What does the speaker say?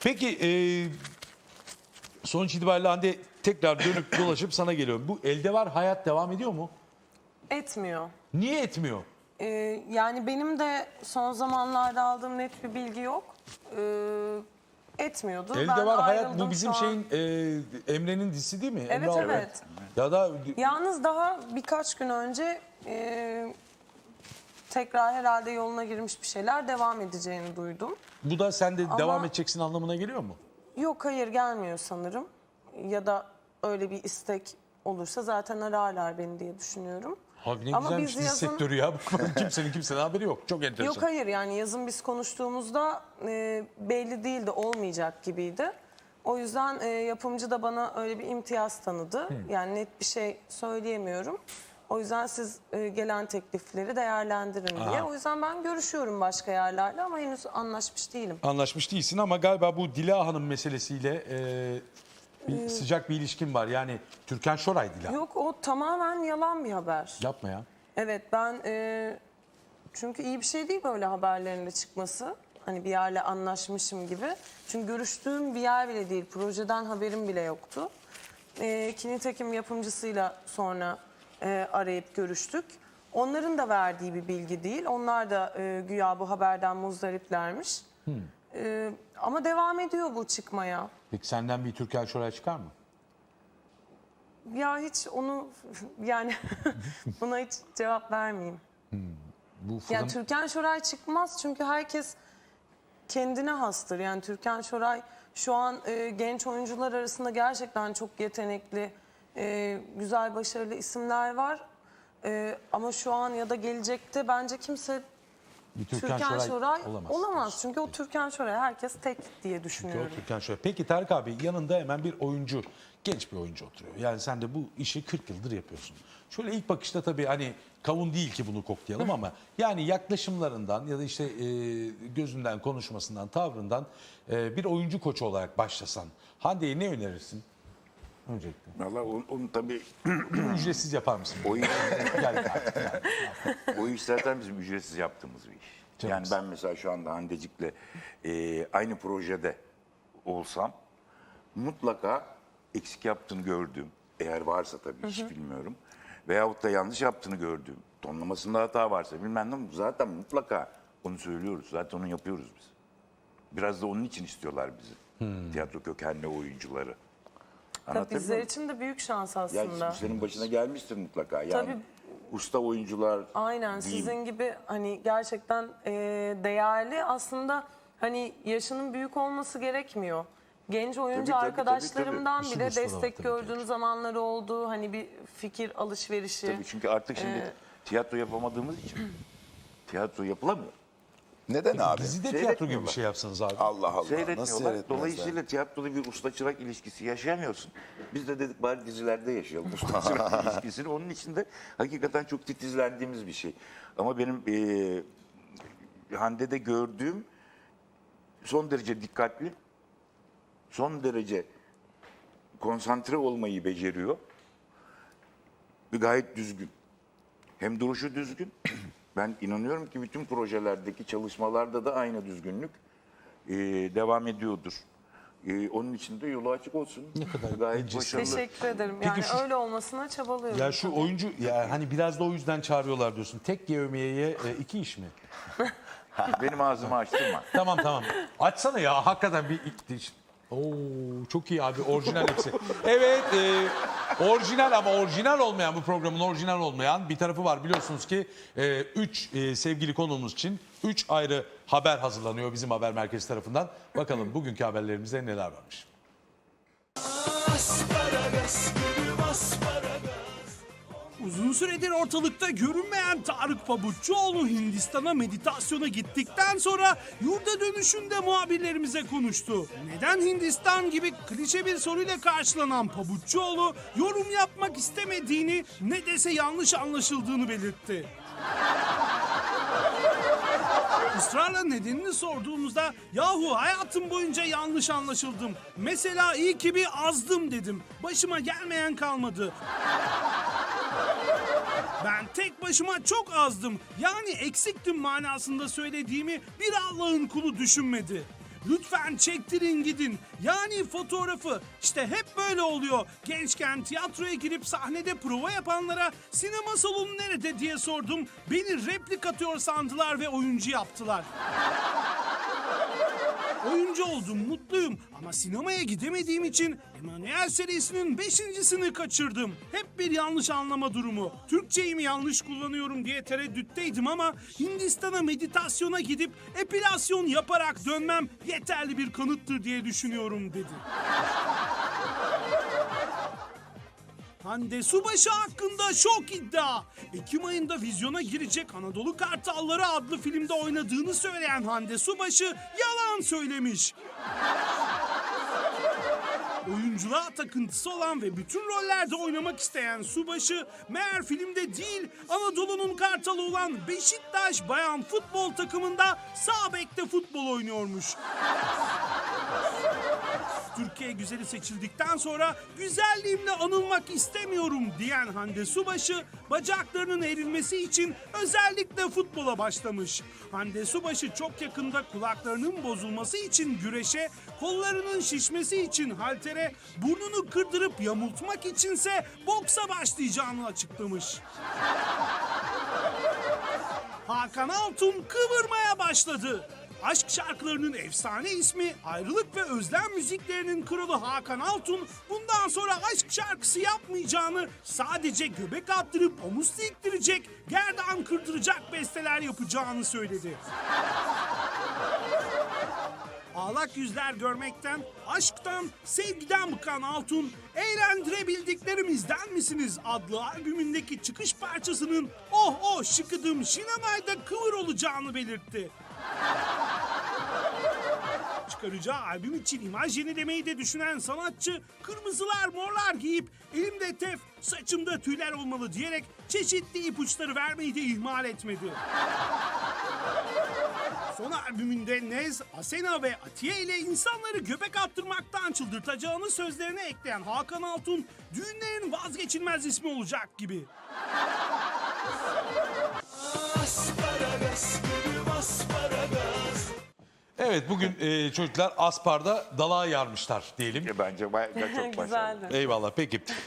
Peki e, sonuç itibariyle Hande tekrar dönüp dolaşıp sana geliyorum. Bu elde var hayat devam ediyor mu? Etmiyor. Niye etmiyor? Ee, yani benim de son zamanlarda aldığım net bir bilgi yok. Ee, etmiyordu. Elde Ben var hayat ayrıldım bu bizim şu an. şeyin e, Emre'nin dizisi değil mi? Evet, Emre Albayrak. evet. Ya da Yalnız daha birkaç gün önce e, tekrar herhalde yoluna girmiş bir şeyler devam edeceğini duydum. bu da sen de Ama- devam edeceksin anlamına geliyor mu? Yok hayır gelmiyor sanırım. Ya da öyle bir istek olursa zaten ararlar beni diye düşünüyorum. Abi ne Ama güzelmiş biz yazın- sektörü ya. kimsenin kimsenin haberi yok. Çok enteresan. Yok hayır yani yazın biz konuştuğumuzda e, belli değildi olmayacak gibiydi. O yüzden e, yapımcı da bana öyle bir imtiyaz tanıdı. Yani net bir şey söyleyemiyorum. O yüzden siz e, gelen teklifleri değerlendirin diye. Aha. O yüzden ben görüşüyorum başka yerlerle ama henüz anlaşmış değilim. Anlaşmış değilsin ama galiba bu Dila Hanım meselesiyle e, Ee, bir sıcak bir ilişkin var. Yani Türkan Şoray Dila. Yok o tamamen yalan bir haber. Yapma ya. Evet ben e, çünkü iyi bir şey değil böyle haberlerinde çıkması. Hani bir yerle anlaşmışım gibi. Çünkü görüştüğüm bir yer bile değil. Projeden haberim bile yoktu. E, ki nitekim yapımcısıyla sonra e, arayıp görüştük. Onların da verdiği bir bilgi değil. Onlar da e, güya bu haberden muzdariplermiş. E, ama devam ediyor bu çıkmaya. Peki senden bir Türkan Şoray çıkar mı? Ya hiç onu yani buna hiç cevap vermeyeyim. Bu fırın... Yani Türkan Şoray çıkmaz çünkü herkes kendine hastır. Yani Türkan Şoray şu an e, genç oyuncular arasında gerçekten çok yetenekli, e, güzel, başarılı isimler var. E, ama şu an ya da gelecekte bence kimse bir Türkan, Şoray, olamaz. Çünkü o Türkan Şoray herkes tek diye Çünkü düşünüyorum. o Türkan Şoray. Peki Tarık abi yanında hemen bir oyuncu, genç bir oyuncu oturuyor. Yani sen de bu işi 40 yıldır yapıyorsun. Şöyle ilk bakışta tabii hani kavun değil ki bunu koklayalım ama yani yaklaşımlarından ya da işte e, gözünden, konuşmasından, tavrından e, bir oyuncu koçu olarak başlasan Hande'ye ne önerirsin? Öncelikle. Valla onu, onu tabii Bunu ücretsiz yapar mısın? o iş, Gel o iş zaten bizim ücretsiz yaptığımız bir iş. Çok yani ben mesela şu anda Handecik'le e, aynı projede olsam mutlaka eksik yaptığını gördüğüm, eğer varsa tabii hiç bilmiyorum. Veyahut da yanlış yaptığını gördüğüm, tonlamasında hata varsa bilmem ne zaten mutlaka onu söylüyoruz. Zaten onu yapıyoruz biz. Biraz da onun için istiyorlar bizi. Tiyatro kökenli oyuncuları. Tabii Anlatabiliyor bizler muyum? için de büyük şans Ya aslında. senin başına gelmiştir mutlaka. Yani Tabii. usta oyuncular Aynen diyeyim. sizin gibi hani gerçekten e, değerli aslında hani yaşının büyük olması gerekmiyor. Genç oyuncu Tabii, tabii, tabii, arkadaşlarımdan tabii. bile İşin ustaları destek tabii, gördüğüm zamanları oldu. Hani bir fikir alışverişi. Tabii çünkü artık şimdi Ee, tiyatro yapamadığımız için tiyatro yapılamıyor. Neden abi? Dizide tiyatro gibi bir şey yapsanız abi. Allah Allah. Nasıl Seyretmiyorlar. seyretmezler? Dolayısıyla tiyatroda bir usta çırak ilişkisi yaşayamıyorsun. Biz de dedik bari dizilerde yaşayalım usta çırak ilişkisini. Onun için de hakikaten çok titizlendiğimiz bir şey. Ama benim eee Hande'de gördüğüm son derece dikkatli, son derece konsantre olmayı beceriyor. Ve gayet düzgün. Hem duruşu düzgün. Ben inanıyorum ki bütün projelerdeki çalışmalarda da aynı düzgünlük eee, devam ediyordur. Eee, onun için de yolu açık olsun. Ne kadar gayet başarılı. Teşekkür ederim. Peki Yani şu- öyle olmasına çabalıyorum. Ya şu oyuncu ya hani biraz da o yüzden çağırıyorlar diyorsun. Tek yevmiyeye e, iki iş mi? Benim ağzımı açtırma. Tamam tamam. Açsana ya hakikaten bir ilk Oo çok iyi abi orijinal hepsi. Evet e, orijinal ama orijinal olmayan bu programın orijinal olmayan bir tarafı var biliyorsunuz ki 3 sevgili konuğumuz için 3 ayrı haber hazırlanıyor bizim haber merkezi tarafından. Bakalım bugünkü haberlerimizde neler varmış. Uzun süredir ortalıkta görünmeyen Tarık Pabuççuoğlu Hindistan'a meditasyona gittikten sonra yurda dönüşünde muhabirlerimize konuştu. Neden Hindistan gibi klişe bir soruyla karşılanan Pabuççuoğlu yorum yapmak istemediğini ne dese yanlış anlaşıldığını belirtti. Israrla nedenini sorduğumuzda yahu hayatım boyunca yanlış anlaşıldım. Mesela iyi ki bir azdım dedim. Başıma gelmeyen kalmadı. Ben tek başıma çok azdım. Yani eksiktim manasında söylediğimi bir Allah'ın kulu düşünmedi. Lütfen çektirin gidin. Yani fotoğrafı. İşte hep böyle oluyor. Gençken tiyatroya girip sahnede prova yapanlara sinema salonu nerede diye sordum. Beni replikatör sandılar ve oyuncu yaptılar. Oyuncu oldum, mutluyum ama sinemaya gidemediğim için Emanuel serisinin beşincisini kaçırdım. Hep bir yanlış anlama durumu. Türkçeyi mi yanlış kullanıyorum diye tereddütteydim ama Hindistan'a meditasyona gidip epilasyon yaparak dönmem yeterli bir kanıttır diye düşünüyorum dedi. Hande Subaşı hakkında şok iddia. Ekim ayında vizyona girecek Anadolu Kartalları adlı filmde oynadığını söyleyen Hande Subaşı yalan söylemiş. Oyunculuğa takıntısı olan ve bütün rollerde oynamak isteyen Subaşı meğer filmde değil Anadolu'nun kartalı olan Beşiktaş bayan futbol takımında sağ bekte futbol oynuyormuş. Türkiye güzeli seçildikten sonra güzelliğimle anılmak istemiyorum diyen Hande Subaşı bacaklarının erilmesi için özellikle futbola başlamış. Hande Subaşı çok yakında kulaklarının bozulması için güreşe, kollarının şişmesi için haltere, burnunu kırdırıp yamultmak içinse boksa başlayacağını açıklamış. Hakan Altun kıvırmaya başladı. Aşk şarkılarının efsane ismi, ayrılık ve özlem müziklerinin kralı Hakan Altun bundan sonra aşk şarkısı yapmayacağını, sadece göbek attırıp omuz siktirecek, gerdan kırdıracak besteler yapacağını söyledi. Ağlak yüzler görmekten, aşktan, sevgiden bıkan Altun, Eğlendirebildiklerimizden misiniz adlı albümündeki çıkış parçasının oh oh şıkıdım şinamayda kıvır olacağını belirtti. Çıkaracağı albüm için imaj yenilemeyi de düşünen sanatçı kırmızılar morlar giyip elimde tef saçımda tüyler olmalı diyerek çeşitli ipuçları vermeyi de ihmal etmedi. Son albümünde Nez, Asena ve Atiye ile insanları göbek attırmaktan çıldırtacağını sözlerine ekleyen Hakan Altun, düğünlerin vazgeçilmez ismi olacak gibi. Evet bugün e, çocuklar Aspar'da dalağa yarmışlar diyelim. Bence bayağı çok başarılı. Güzeldi. Eyvallah peki.